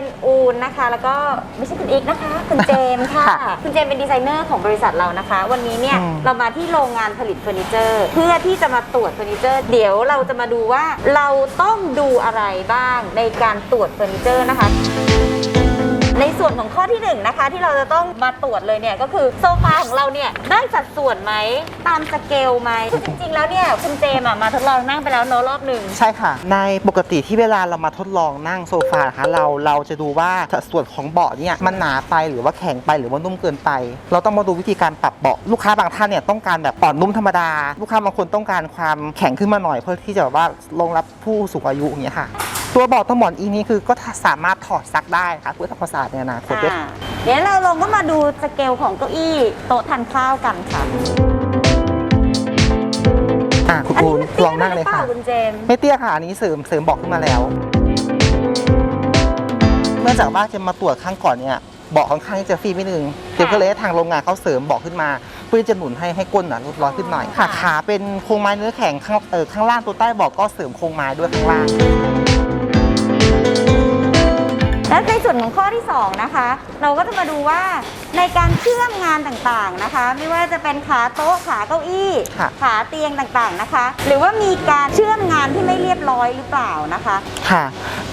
เป็นอูนนะคะ แล้วก็ไม่ใช่คุณอีกนะคะ คุณเจมส์ค่ะ ค่ะคุณเจมส์เป็นดีไซเนอร์ของบริษัทเรานะคะ วันนี้เนี่ยอืม เรามาที่โรงงานผลิตเฟอร์นิเจอร์ เพื่อที่จะมาตรวจเฟอร์นิเจอร์ เดี๋ยวเราจะมาดูว่าเราต้องดูอะไรบ้างในการตรวจเฟอร์นิเจอร์นะคะในส่ วนของข้อที่1นงนะคะที่เราจะต้องมาตรวจเลยเนี่ยก็คือโซฟาของเราเนี่ยได้สัดส่วนไหมตามสเกลไหมคือจริงๆแล้วเนี่ยคุณเจมอะมาทดลองนั่งไปแล้วเนอะรอบหนึ่ง ใช่ค่ะ ในปกติที่เวลาเรามาทดลองนั่งโซฟานะคะเราเราจะดูว่าสัดส่วนของเบาะเนี่ยมันหนาไปหรือว่าแข็งไปหรือว่านุ่มเกินไป เราต้องมาดูวิธีการปรับเบาะลูกค้าบางท่านเนี่ยต้องการแบบอ่อนนุ่มธรรมดา ลูกค้าบางคนต้องการความแข็งขึ้นมาหน่อยเพื่อที่จะแบบว่ารองรับผู้สูงอายุอย่างเงี้ยค่ะ ตัวเบาะทั้งหมดอีนี้คือก็สามารถถอดซักได้ค่ะเพื่อทำความสะอาดในอนาคตด้วยอ่าเดี๋ยวเราลองก็มาดูสเกลของเก้าอี้โต๊ะทานข้าวกันค่ะอะคุณอันปูนี้นมันเตี้ลยองไปนั่งหเลรือยเปล่าค่ะ คุณเจมส์ไม่เตี้ยค่ะอันนี้เสริมเสริมเบอกขึ้นมาแล้ว เนื่องจากว่าจะมาตรวจครั้งก่อนเนี่ยเบาะค่อนข้างที่จะฟรีนิดนึงเดี๋ยวก็เลยให้ทางโรงงานเขาเสริมเบาะขึ้นมา เพื่อที่จะหนุนให้ให้ก้นอะลดร้อนขึ้นหน่อยค่ะขาเป็นโครงไม้เนื้อแข็งข้างเออข้างล่างตัวใต้เบาะก็เสริมโครงไม้ด้วยข้างล่างและในส่วนของข้อที่ 2 นะคะ เราก็จะมาดูว่าในการเชื่อมงานต่างๆนะคะ ไม่ว่าจะเป็นขาโต๊ะขาเก้าอี้ค่ะขาเตียงต่างๆนะคะ หรือว่ามีการเชื่อมงานที่ไม่เรียบร้อยหรือเปล่านะคะ ค่ะ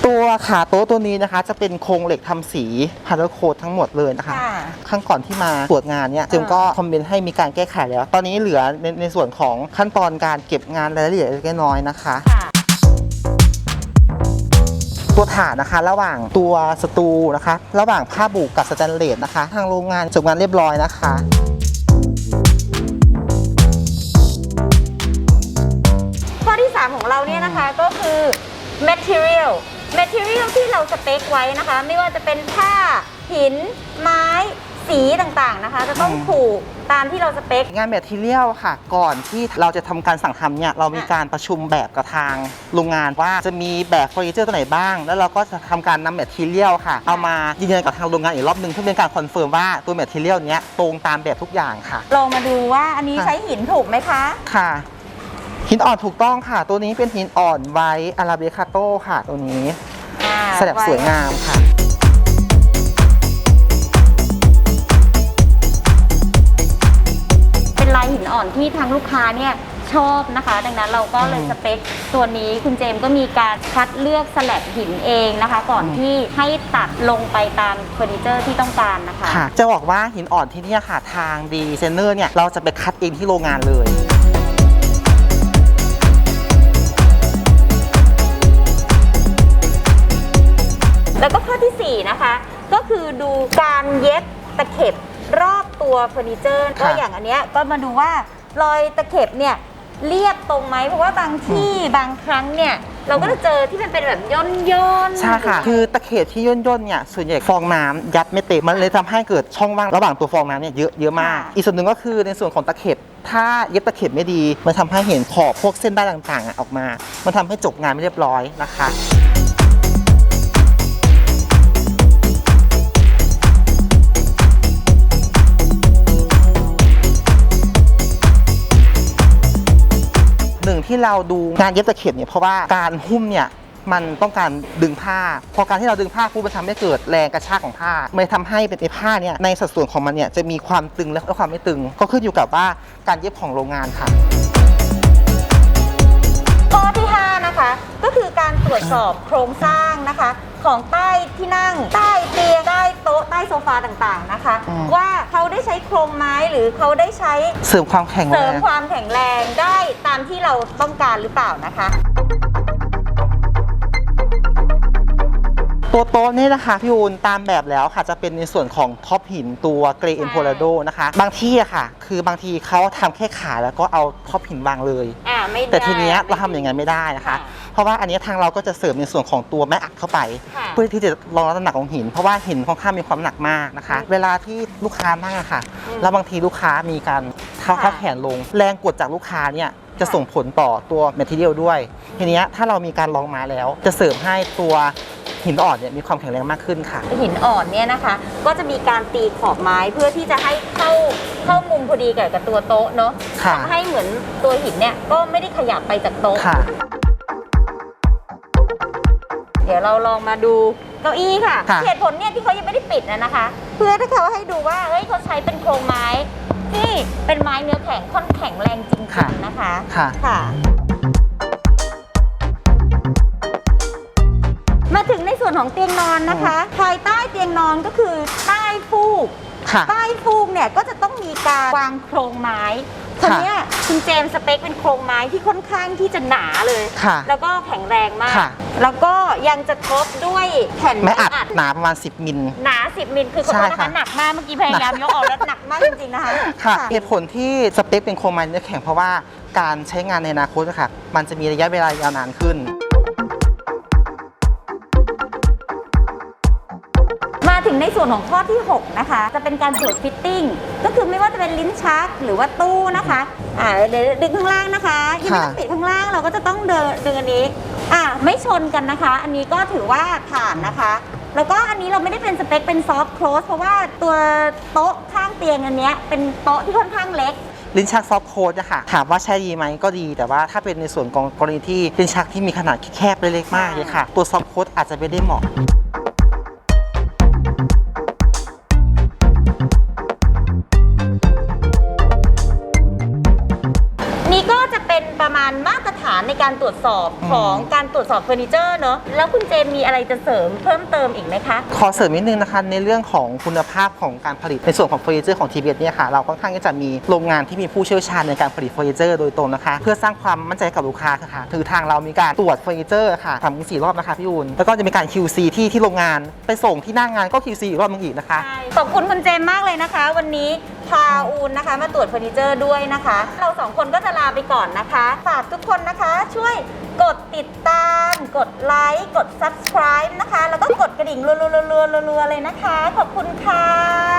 ตัวขาโต๊ะตัวนี้นะคะ จะเป็นโครงเหล็กทำสีฮาร์ดโคดทั้งหมดเลยนะคะค่ะครั้งก่อนที่มาตรวจงานเนี่ยจึงก็คอมเมนต์ให้มีการแก้ไขแล้ว ตอนนี้เหลือในในส่วนของขั้นตอนการเก็บงานรายละเอียดเล็กๆน้อยๆนะคะค่ะตัวฐานนะคะระหว่างตัวสตูนะคะ ระหว่างผ้าบุกับสแตนเลสนะคะ ทางโรงงานจบงานเรียบร้อยนะคะข้อที่ 3 ของเราเนี่ยนะคะก็คือ material material ที่เราสเปคไว้นะคะ ไม่ว่าจะเป็นผ้า หิน ไม้ สีต่างๆนะคะ จะต้องอืมถูกตามที่เราสเปค งานแมทเทียลค่ะ ก่อนที่เราจะทำการสั่งทำเนี่ยเรามีอะการประชุมแบบกับทางโรงงานว่าจะมีแบบเฟอร์นิเจอร์ตัวไหนบ้าง แล้วเราก็จะทำการนำแมทเทียลค่ะ เอามายืนยันกับทางโรงงานอีกรอบหนึ่งเพื่อเป็นการคอนเฟิร์มว่าตัวแมทเทียลเนี้ยตรงตามแบบทุกอย่างค่ะ ลองมาดูว่าอันนี้ค่ะใช้หินถูกไหมคะ ค่ะ หินอ่อนถูกต้องค่ะ ตัวนี้เป็นหินอ่อนไวอาราเบคาโตค่ะตัวนี้อ่าแสดบสวยงามค่ะ เป็นลายหินอ่อนที่ทางลูกค้าเนี่ยชอบนะคะ ดังนั้นเราก็เลยอืมสเปคตัวนี้คุณเจมส์ก็มีการคัดเลือกสลับหินเองนะคะ ก่อนอืมที่ให้ตัดลงไปตามเฟอร์นิเจอร์ที่ต้องการนะคะค่ะจะบอกว่าหินอ่อนที่เนี่ยค่ะ ทางดีไซเนอร์เนี่ยเราจะไปคัดเองที่โรงงานเลย แล้วก็ข้อทีสี่ 4 นะคะ ก็คือดูการเย็บตะเข็บรอบตัวเฟอร์นิเจอร์ค่ะก็อย่างอันเนี้ยก็มาดูว่ารอยตะเข็บเนี่ยเรียบตรงไหมเพราะว่าบางที่บางครั้งเนี่ยเราก็จะเจอที่มันเป็นแบบย่นย่นๆใช่ค่ะ คือตะเข็บที่ย่นย่นๆเนี่ยส่วนใหญ่ฟองน้ำยัดไม่เต็มมันเลยทำให้เกิดช่องว่างระหว่างตัวฟองน้ำเนี่ยเยอะเยอะมากค่ะอีกส่วนหนึ่งก็คือในส่วนของตะเข็บถ้าเย็บตะเข็บไม่ดี มันทำให้เห็นขอบพวกเส้นได้ต่างๆอะออกมา มันทำให้จบงานไม่เรียบร้อยนะคะ ที่เราดูงานเย็บตะเข็บเนี่ยเพราะว่าการหุ้มเนี่ยมันต้องการดึงผ้า พอการที่เราดึงผ้าปุ๊บมันทำให้เกิดแรงกระชากของผ้ามันเลยทำให้เป็นไอ้ผ้าเนี่ยในสัดส่วนของมันเนี่ยจะมีความตึงและความไม่ตึง ก็ขึ้นอยู่กับว่าการเย็บของโรงงานค่ะข้อที่5นะคะก็คือการตรวจสอบโครงสร้างนะคะ ของใต้ที่นั่ง ฟาต่างๆนะคะ อืม ว่าเขาได้ใช้โครงไม้หรือเขาได้ใช้เสริมความแข็งเสแรริมง ความแข็งแรงได้ตามที่เราต้องการหรือเปล่านะคะ ตัวโต๊ะนี่นะคะพี่อูนตามแบบแล้วค่ะจะเป็นในส่วนของท็อปหินตัวเกรเอ็มโพลาโดนะคะ บางที่อะค่ะ คือบางทีเขาทำแค่ขาแล้วก็เอาท็อปหินวางเลย อ่าไม่ได้แต่ทีเนี้ยเราทำอย่างนั้นไม่ได้นะคะ ค่ะ เพราะว่าอันเนี้ยทางเราก็จะเสริมในส่วนของตัวแม่อัดเข้าไปค่ะเพื่อที่จะรองรับน้ำหนักของหิน เพราะว่าหินค่อนข้างมีความหนักมากนะคะอืมเวลาที่ลูกค้านั่งอะค่ะอืมแล้วบางทีลูกค้ามีการเท้าค่ะเท้าแขนลง แรงกดจากลูกค้าเนี่ยจะค่ะส่งผลต่อตัวแมทเทียลด้วย ทีเนี้ยถ้าเรามีการรองไม้แล้ว จะเสริมให้ตัวหินอ่อนเนี่ยมีความแข็งแรงมากขึ้นค่ะ หินอ่อนเนี่ยนะคะ ก็จะมีการตีขอบไม้เพื่อที่จะให้เข้าเข้ามุมพอดีกับกับตัวโต๊ะเนาะค่ะทำให้เหมือนตัวหินเนี่ยก็ไม่ได้ขยับไปจากโต๊ะค่ะ เดี๋ยวเราลองมาดูเก้าอี้ค่ะ ค่ะ เหตุผลเนี่ยที่เขายังไม่ได้ปิดนะนะคะ เพื่อที่เขาให้ดูว่าเฮ้ยเขาใช้เป็นโครงไม้ ที่เป็นไม้เนื้อแข็งค่อนแข็งแรงจริงๆนะคะ ค่ะ ค่ะ มาถึงในส่วนของเตียงนอนนะคะ ภายใต้เตียงนอนก็คือใต้ฟูก ค่ะ ใต้ฟูกเนี่ยก็จะต้องมีการวางโครงไม้ คนเนี้ยคุณเจมส์สเปคเป็นโครงไม้ที่ค่อนข้างที่จะหนาเลย ค่ะแล้วก็แข็งแรงมาก ค่ะ แล้วก็ยังจะทบด้วยแผ่นไม้อัดอัดหนาประมาณ 10 มิล หนา 10 มิลคือขอใช่โทษนะค่ะ คะหนักมากเมื่อกี้พยายามยกออกแล้วหนักมากจริงๆนะคะค่ะเหตุผลที่สเปคเป็นโครงไม้เนื้อแข็งเพราะว่าการใช้งานในอนาคตอะค่ะ มันจะมีระยะเวลายาวนานขึ้น ในส่วนของข้อที่ 6 นะคะ จะเป็นการตรวจฟิตติ้งก็คือไม่ว่าจะเป็นลิ้นชักหรือว่าตู้นะคะอ่าเดี๋ยวดึงข้างล่างนะคะยังไม่ต้องค่ะปิดข้างล่างเราก็จะต้องเดินดึงอันนี้อ่าไม่ชนกันนะคะ อันนี้ก็ถือว่าผ่านนะคะ แล้วก็อันนี้เราไม่ได้เป็นสเปคเป็นซอฟต์โคลสเพราะว่าตัวโต๊ะข้างเตียงอันเนี้ยเป็นโต๊ะที่ค่อนข้างเล็กลิ้นชักซอฟต์โค้ดอะค่ะถามว่าใช้ดีไหมก็ดี แต่ว่าถ้าเป็นในส่วนของกรณีที่ลิ้นชักที่มีขนาดแคบเล็กๆมากเลยค่ะ ตัวซอฟต์โค้ดอาจจะไม่ได้เหมาะ เป็นประมาณมาตรฐานในการตรวจสอบอืมของการตรวจสอบเฟอร์นิเจอร์เนอะแล้วคุณเจมมีอะไรจะเสริมเพิ่มเติมอีกไหมคะ ขอเสริมนิดนึงนะคะในเรื่องของคุณภาพของการผลิตในส่วนของเฟอร์นิเจอร์ของทีเบียเนี่ยค่ะเราค่อนข้างที่จะมีโรงงานที่มีผู้เชี่ยวชาญในการผลิตเฟอร์นิเจอร์โดยตรงนะคะ เพื่อสร้างความมั่นใจให้กับลูกค้าค่ะคือทางเรามีการตรวจเฟอร์นิเจอร์ค่ะทำถึงสี่รอบนะคะพี่อูนแล้วก็จะมีการ QC ที่ที่โรงงาน ไปส่งที่หน้างงานก็ QC อีกรอบนึงอีกนะคะขอบคุณคุณเจมมากเลยนะคะ วันนี้ พาอูนนะคะ มาตรวจเฟอร์นิเจอร์ด้วยนะคะ เราสองคนก็จะลาไปก่อนนะคะ ฝากทุกคนนะคะ ช่วยกดติดตาม กดไลค์ กด subscribe นะคะ แล้วก็กดกระดิ่งรัวๆๆๆเลยนะคะ ขอบคุณค่ะ